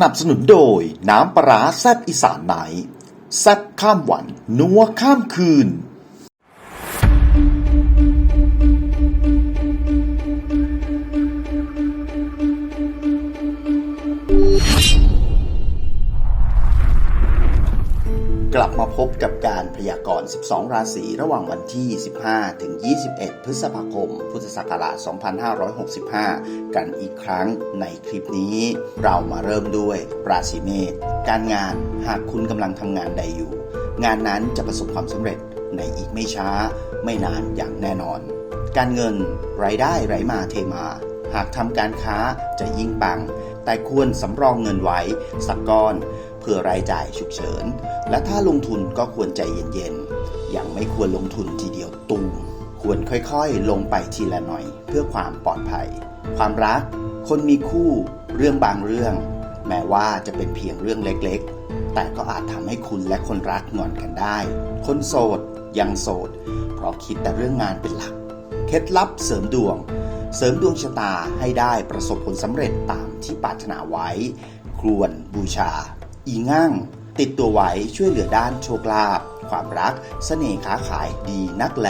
สนับสนุนโดยน้ำปลาแซบอีสานไหนแซบข้ามวัน นัวข้ามคืน กลับมาพบกับการพยากรณ์ 12 ราศีระหว่างวันที่ 15 ถึง 21 พฤษภาคม พุทธศักราช 2565 กันอีกครั้งในคลิปนี้ เรามาเริ่มด้วยราศีเมษ การงานหากคุณกำลังทำงานใดอยู่ งานนั้นจะประสบความสำเร็จในอีกไม่ช้า ไม่นานอย่างแน่นอน การเงินรายได้ไหลมาเทมา หากทำการค้าจะยิ่งปัง แต่ควรสำรองเงินไว้สักก้อน เพื่อรายจ่ายฉุกเฉิน และถ้าลงทุนก็ควรใจเย็นๆ อยังไม่ควรลงทุนทีเดียวตูมควรค่อยๆ ลงไปทีละหน่อย เพื่อความปลอดภัย ความรัก คนมีคู่เรื่องบางเรื่อง แม้ว่าจะเป็นเพียงเรื่องเล็กๆ แต่ก็อาจทำให้คุณและคนรักงอนกันได้ คนโสดยังโสด เพราะคิดแต่เรื่องงานเป็นหลัก เคล็ดลับเสริมดวง เสริมดวงชะตาให้ได้ประสบผลสำเร็จตาม ที่ปรารถนาไว้ควรบูชา อีง่างติดตัวไว้ช่วยเหลือด้านโชคลาภความรักเสน่ห์ค้าขายดีนักแล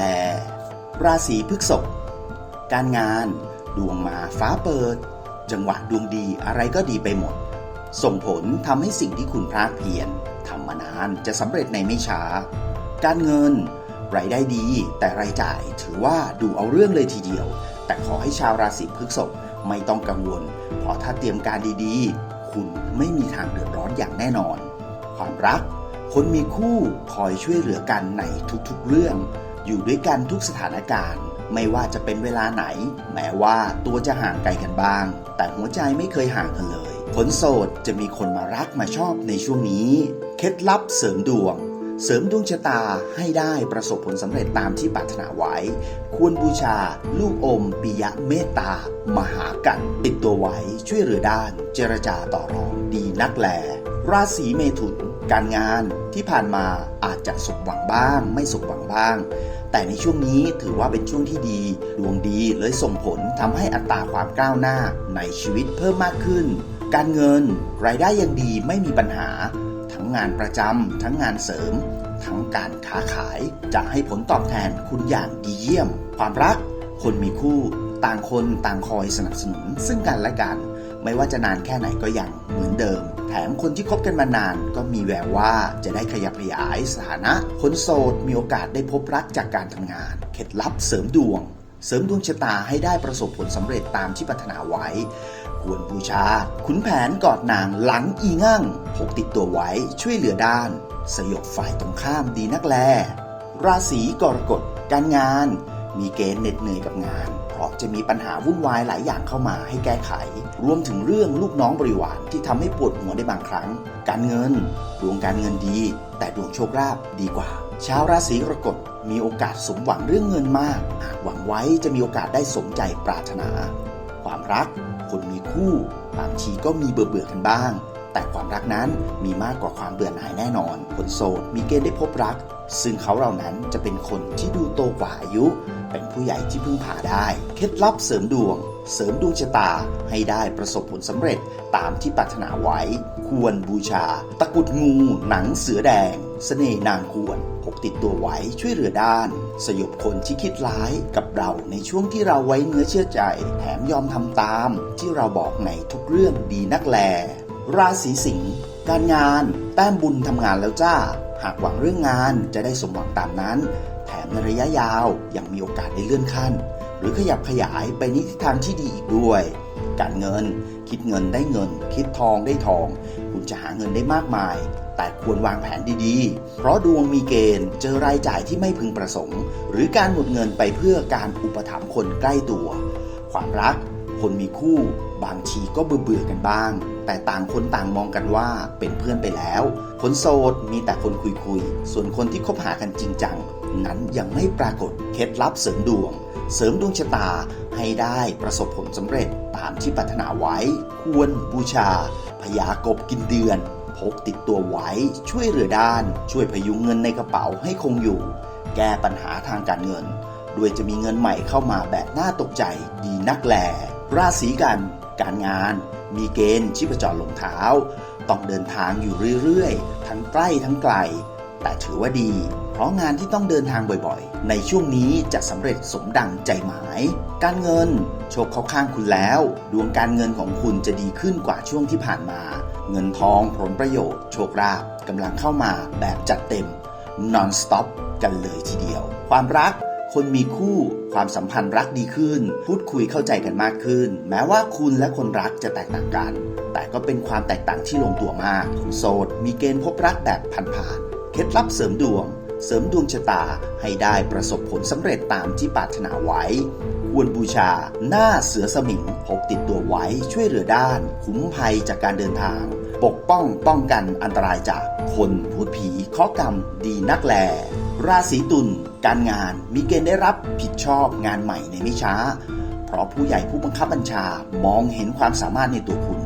ราศีพฤษภการงาน ดวงมาฟ้าเปิด จังหวะดวงดีอะไรก็ดีไปหมด ส่งผลทำให้สิ่งที่คุณพลาดเพียรทำมานานจะสำเร็จในไม่ช้า การเงิน รายได้ดีแต่รายจ่ายถือว่าดูเอาเรื่องเลยทีเดียว แต่ขอให้ชาวราศีพฤษภ ไม่ต้องกังวล เพราะถ้าเตรียมการดีๆ คุณไม่มีทางเดือดร้อนอย่างแน่นอน ความรัก คนมีคู่คอยช่วยเหลือกันในทุกๆเรื่อง อยู่ด้วยกันทุกสถานการณ์ ไม่ว่าจะเป็นเวลาไหน แม้ว่าตัวจะห่างไกลกันบ้าง แต่หัวใจไม่เคยห่างกันเลยคนโสดจะมีคนมารักมาชอบในช่วงนี้ เคล็ดลับเสริมดวง เสริมดวงชะตาให้ได้ประสบผลสำเร็จตามที่ปรารถนาไว้ ควรบูชา ลูกอม ปิยะเมตตา มหากัน ติดตัวไว้ช่วยเหลือด้าน เจรจาต่อรองดีนักแล ราศีเมถุน การงานที่ผ่านมาอาจจะสมหวังบ้าง ไม่สมหวังบ้าง แต่ในช่วงนี้ถือว่าเป็นช่วงที่ดี ดวงดีเลยส่งผลทำให้อัตราความก้าวหน้าในชีวิตเพิ่มมากขึ้น การเงิน รายได้ยังดีไม่มีปัญหา งงานประจำทั้งงานเสริม ทั้งการค้าขายจะให้ผลตอบแทนคุณอย่างดีเยี่ยม ความรัก คนมีคู่ต่างคนต่างคอยสนับสนุน ซึ่งกันและกัน ไม่ว่าจะนานแค่ไหนก็ยังเหมือนเดิม แถมคนที่คบกันมานานก็มีแววว่าจะได้ขยับขยายสถานะคนโสดมีโอกาสได้พบรักจากการทำงาน เคล็ดลับเสริมดวง เสริมดวงชะตาให้ได้ประสบผลสำเร็จตามที่ปรารถนาไว้ ควรบูชา ขุนแผนกอดนางหลังอีงั่งพกติดตัวไว้ช่วยเหลือด้าน สยบฝ่ายตรงข้ามดีนักแล ราศีกรกฎการงาน มีเกณฑ์เหน็ดเหนื่อยกับงานเพราะจะมีปัญหาวุ่นวายหลายอย่างเข้ามาให้แก้ไข รวมถึงเรื่องลูกน้องบริวารที่ทำให้ปวดหัวได้บางครั้ง การเงิน ดวงการเงินดี แต่ดวงโชคลาภดีกว่า ชาวราศีกรกฎมีโอกาสสมหวังเรื่องเงินมาก หากหวังไว้จะมีโอกาสได้สมใจปรารถนา ความรัก คนมีคู่บางทีก็มีเบื่อเบื่อกันบ้าง แต่ความรักนั้นมีมากกว่าความเบื่อหน่ายแน่นอน คนโสดมีเกณฑ์ได้พบรัก ซึ่งเขาเหล่านั้นจะเป็นคนที่ดูโตกว่าอายุ เป็นผู้ใหญ่ที่พึ่งพาได้ เคล็ดลับเสริมดวง เสริมดวงชะตาให้ได้ประสบผลสำเร็จตามที่ปรารถนาไว้ ควรบูชา ตะกรุดงูหนังเสือแดงเสน่ห์นางควรพกติดตัวไว้ช่วยเหลือด้าน สยบคนที่คิดร้ายกับเราในช่วงที่เราไว้เนื้อเชื่อใจ แถมยอมทำตาม ที่เราบอกในทุกเรื่องดีนักแล ราศีสิงห์การงาน แต้มบุญทำงานแล้วจ้า หากหวังเรื่องงานจะได้สมหวังตามนั้น แถมในระยะยาวยังมีโอกาสได้เลื่อนขั้น หรือขยับขยายไปในทิศทางที่ดีอีกด้วย การเงิน คิดเงินได้เงิน คิดทองได้ทอง คุณจะหาเงินได้มากมาย แต่ควรวางแผนดีๆ เพราะดวงมีเกณฑ์เจอรายจ่ายที่ไม่พึงประสงค์ หรือการหมดเงินไปเพื่อการอุปถัมภ์คนใกล้ตัว ความรัก คนมีคู่ บางทีก็เบื่อเบื่อกันบ้าง แต่ต่างคนต่างมองกันว่าเป็นเพื่อนไปแล้ว คนโสดมีแต่คนคุยคุย ส่วนคนที่คบหากันจริงจัง นั้นยังไม่ปรากฏเคล็ดลับเสริมดวง เสริมดวงชะตาให้ได้ประสบผลสำเร็จตามที่ปรารถนาไว้ ควรบูชาพญากบกินเดือนพกติดตัวไว้ช่วยเหลือด้าน ช่วยพยุงเงินในกระเป๋าให้คงอยู่ แก้ปัญหาทางการเงิน ด้วยจะมีเงินใหม่เข้ามาแบบน่าตกใจดีนักแลราศีกัน การงาน มีเกณฑ์ชีพจรลงเท้า ต้องเดินทางอยู่เรื่อยๆ ทั้งใกล้ทั้งไกล แต่ถือว่าดี เพราะงานที่ต้องเดินทางบ่อยๆ ในช่วงนี้จะสำเร็จสมดังใจหมาย การเงิน โชคเข้าข้างคุณแล้ว ดวงการเงินของคุณจะดีขึ้นกว่าช่วงที่ผ่านมา เงินทองผลประโยชน์ โชคลาภกำลังเข้ามาแบบจัดเต็ม non stop กันเลยทีเดียว ความรัก คนมีคู่ความสัมพันธ์รักดีขึ้น พูดคุยเข้าใจกันมากขึ้น แม้ว่าคุณและคนรักจะแตกต่างกัน แต่ก็เป็นความแตกต่างที่ลงตัวมากคนโสดมีเกณฑ์พบรักแบบผ่านๆเคล็ดลับเสริมดวง เสริมดวงชะตาให้ได้ประสบผลสำเร็จตามที่ปรารถนาไว้ควรบูชา หน้าเสือสมิงพกติดตัวไว้ช่วยเหลือด้าน คุ้มภัยจากการเดินทาง ปกป้องป้องกันอันตรายจากคนพูดผีเคาะกรรมดีนักแล ราศีตุลการงานมีเกณฑ์ได้รับผิดชอบงานใหม่ในไม่ช้า เพราะผู้ใหญ่ผู้บังคับบัญชามองเห็นความสามารถในตัวคุณ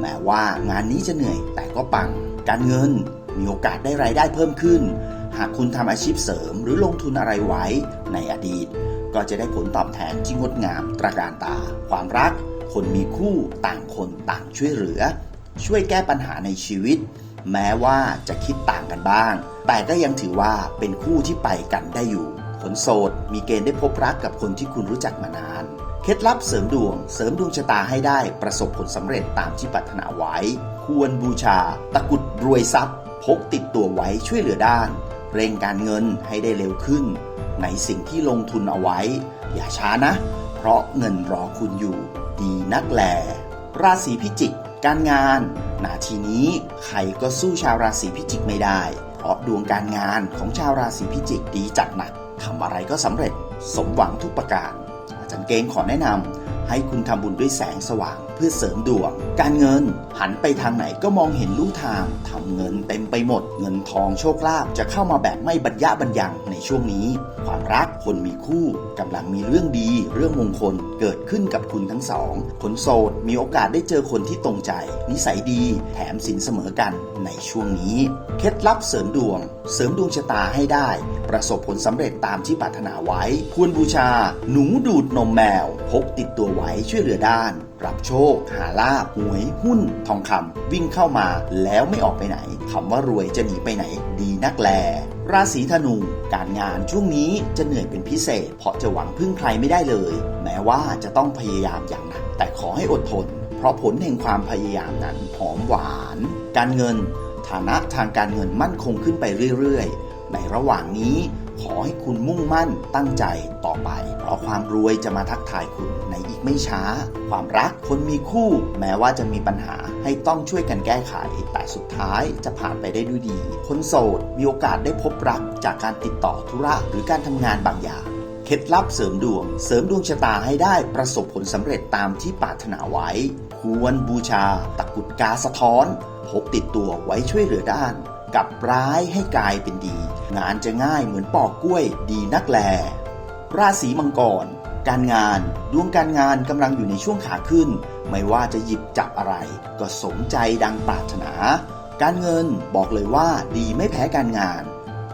แม้ว่างานนี้จะเหนื่อยแต่ก็ปัง การเงินมีโอกาสได้รายได้เพิ่มขึ้น หากคุณทำอาชีพเสริมหรือลงทุนอะไรไว้ในอดีต ก็จะได้ผลตอบแทนที่งดงามตระการตา ความรัก คนมีคู่ต่างคนต่างช่วยเหลือ ช่วยแก้ปัญหาในชีวิต แม้ว่าจะคิดต่างกันบ้าง แต่ก็ยังถือว่าเป็นคู่ที่ไปกันได้อยู่คนโสดมีเกณฑ์ได้พบรักกับคนที่คุณรู้จักมานาน เคล็ดลับเสริมดวง เสริมดวงชะตาให้ได้ประสบผลสำเร็จตามที่ปรารถนาไว้ ควรบูชา ตะกรุดรวยทรัพย์พกติดตัวไว้ช่วยเหลือด้าน เร่งการเงินให้ได้เร็วขึ้น ในสิ่งที่ลงทุนเอาไว้ อย่าช้านะ เพราะเงินรอคุณอยู่ ดีนักแลราศีพิจิก การงาน นาทีนี้ใครก็สู้ชาวราศีพิจิกไม่ได้ เพราะดวงการงานของชาวราศีพิจิกดีจัดหนักทำอะไรก็สำเร็จ สมหวังทุกประการ อาจารย์เกงขอแนะนำ ให้คุณทำบุญด้วยแสงสว่างเพื่อเสริมดวง การเงินหันไปทางไหนก็มองเห็นลู่ทางทำเงินเต็มไปหมด เงินทองโชคลาภจะเข้ามาแบบไม่บรรยะบรรยังในช่วงนี้ ความรักคนมีคู่กำลังมีเรื่องดี เรื่องมงคลเกิดขึ้นกับคุณทั้งสองคนโสดมีโอกาสได้เจอคนที่ตรงใจ นิสัยดีแถมสินเสมอกันในช่วงนี้ เคล็ดลับเสริมดวง เสริมดวงชะตาให้ได้ ประสบผลสำเร็จตามที่ปรารถนาไว้ ควรบูชา หนูดูดนมแมว พกติดตัวไว้ช่วยเหลือด้าน รับโชค หาลาบหวย หุ้น ทองคำวิ่งเข้ามาแล้วไม่ออกไปไหนคำว่ารวยจะหนีไปไหน ดีนักแลราศีธนู การงานช่วงนี้จะเหนื่อยเป็นพิเศษ เพราะจะหวังพึ่งใครไม่ได้เลย แม้ว่าจะต้องพยายามอย่างหนักแต่ขอให้อดทน เพราะผลแห่งความพยายามนั้นหอมหวาน การเงิน ฐานะทางการเงินมั่นคงขึ้นไปเรื่อยๆ ในระหว่างนี้ ขอให้คุณมุ่งมั่นตั้งใจต่อไป เพราะความรวยจะมาทักทายคุณในอีกไม่ช้า ความรักคนมีคู่ แม้ว่าจะมีปัญหาให้ต้องช่วยกันแก้ไข แต่สุดท้ายจะผ่านไปได้ด้วยดี คนโสดมีโอกาสได้พบรักจากการติดต่อธุระหรือการทำงานบางอย่างเคล็ดลับเสริมดวง เสริมดวงชะตาให้ได้ประสบผลสำเร็จตามที่ปรารถนาไว้ ควรบูชา ตะกุดกาสะท้อน พกติดตัวไว้ช่วยเหลือด้าน กับร้ายให้กลายเป็นดี งานจะง่ายเหมือนปอกกล้วยดีนักแล ราศีมังกร การงาน ดวงการงานกำลังอยู่ในช่วงขาขึ้น ไม่ว่าจะหยิบจับอะไร ก็สมใจดังปรารถนา การเงินบอกเลยว่าดีไม่แพ้การงาน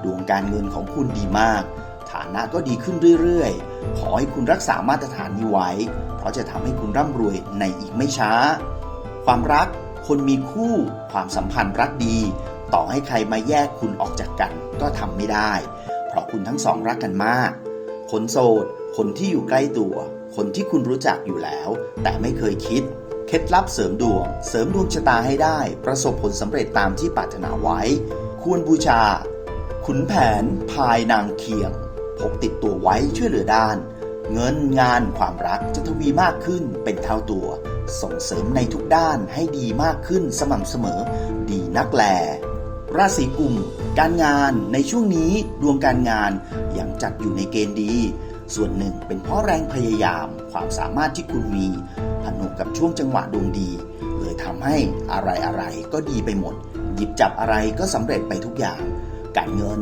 ดวงการเงินของคุณดีมาก ฐานะก็ดีขึ้นเรื่อยๆ ขอให้คุณรักษามาตรฐานนี้ไว้ เพราะจะทำให้คุณร่ำรวยในอีกไม่ช้า ความรักคนมีคู่ความสัมพันธ์รักดี ต่อให้ใครมาแยกคุณออกจากกันก็ทำไม่ได้ เพราะคุณทั้งสองรักกันมาก คนโสด คนที่อยู่ใกล้ตัว คนที่คุณรู้จักอยู่แล้ว แต่ไม่เคยคิด เคล็ดลับเสริมดวง เสริมดวงชะตาให้ได้ ประสบผลสำเร็จตามที่ปรารถนาไว้ ควรบูชา ขุนแผนพายนางเคียงพกติดตัวไว้ช่วยเหลือด้าน เงินงานความรักจะทวีมากขึ้นเป็นเท่าตัว ส่งเสริมในทุกด้านให้ดีมากขึ้นสม่ำเสมอ ดีนักแล ราศีกุม การงานในช่วงนี้ดวงการงานยังจัดอยู่ในเกณฑ์ดี ส่วนหนึ่งเป็นเพราะแรงพยายาม ความสามารถที่คุณมีผนวกกับช่วงจังหวะดวงดี เลยทำให้อะไรอะไรๆก็ดีไปหมด หยิบจับอะไรก็สำเร็จไปทุกอย่าง การเงิน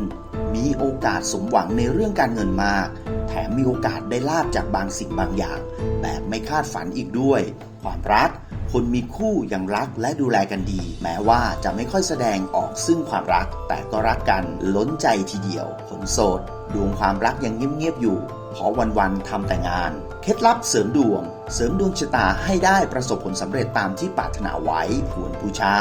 มีโอกาสสมหวังในเรื่องการเงินมาก แถมมีโอกาสได้ลาบจากบางสิ่งบางอย่าง แบบไม่คาดฝันอีกด้วย ความรัก คนมีคู่ยังรักและดูแลกันดี แม้ว่าจะไม่ค่อยแสดงออกซึ่งความรัก แต่ก็รักกันล้นใจทีเดียวคนโสดดวงความรักยังเงียบๆอยู่เพราะวันๆทำแต่งาน เคล็ดลับเสริมดวง เสริมดวงชะตาให้ได้ประสบผลสำเร็จตามที่ปรารถนาไว้ควรบูชา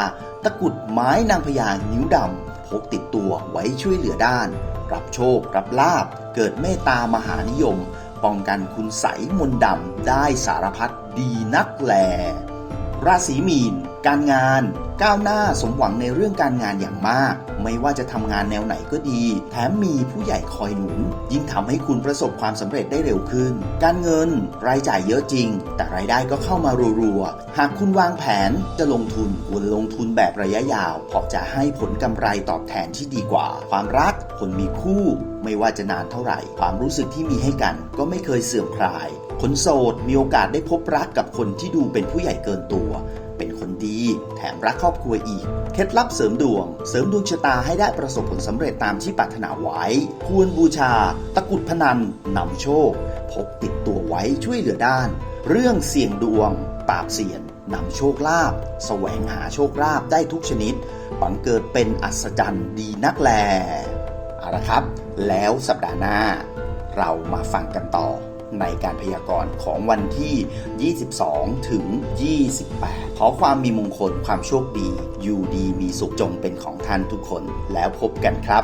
ตะกุดไม้นางพญานิ้วดำพกติดตัวไว้ช่วยเหลือด้าน รับโชครับลาบ เกิดเมตตามหานิยม ป้องกันคุณใสมนดำได้สารพัดดีนักแล ราศีมีน การงานก้าวหน้าสมหวังในเรื่องการงานอย่างมาก ไม่ว่าจะทำงานแนวไหนก็ดี แถมมีผู้ใหญ่คอยหนุน ยิ่งทำให้คุณประสบความสำเร็จได้เร็วขึ้น การเงิน รายจ่ายเยอะจริง แต่รายได้ก็เข้ามารัวๆ หากคุณวางแผนจะลงทุนควรลงทุนแบบระยะยาวเพราะจะให้ผลกำไรตอบแทนที่ดีกว่า ความรักคนมีคู่ ไม่ว่าจะนานเท่าไหร่ ความรู้สึกที่มีให้กัน ก็ไม่เคยเสื่อมคลายคนโสดมีโอกาสได้พบรักกับคนที่ดูเป็นผู้ใหญ่เกินตัว เป็นคนดีแถมรักครอบครัวอีก เคล็ดลับเสริมดวง เสริมดวงชะตาให้ได้ประสบผลสำเร็จตามที่ปรารถนาไว้ ควรบูชา ตะกรุดพนันนำโชค พกติดตัวไว้ช่วยเหลือด้าน เรื่องเสี่ยงดวงปราบเสียนนำโชคลาภแสวงหาโชคลาภได้ทุกชนิด บังเกิดเป็นอัศจรรย์ดีนักแลเอาละครับ แล้วสัปดาห์หน้า เรามาฟังกันต่อ ในการพยากรณ์ของวันที่ 22 ถึง 28 ขอความมีมงคลความโชคดี อยู่ดีมีสุขจงเป็นของท่านทุกคน แล้วพบกันครับ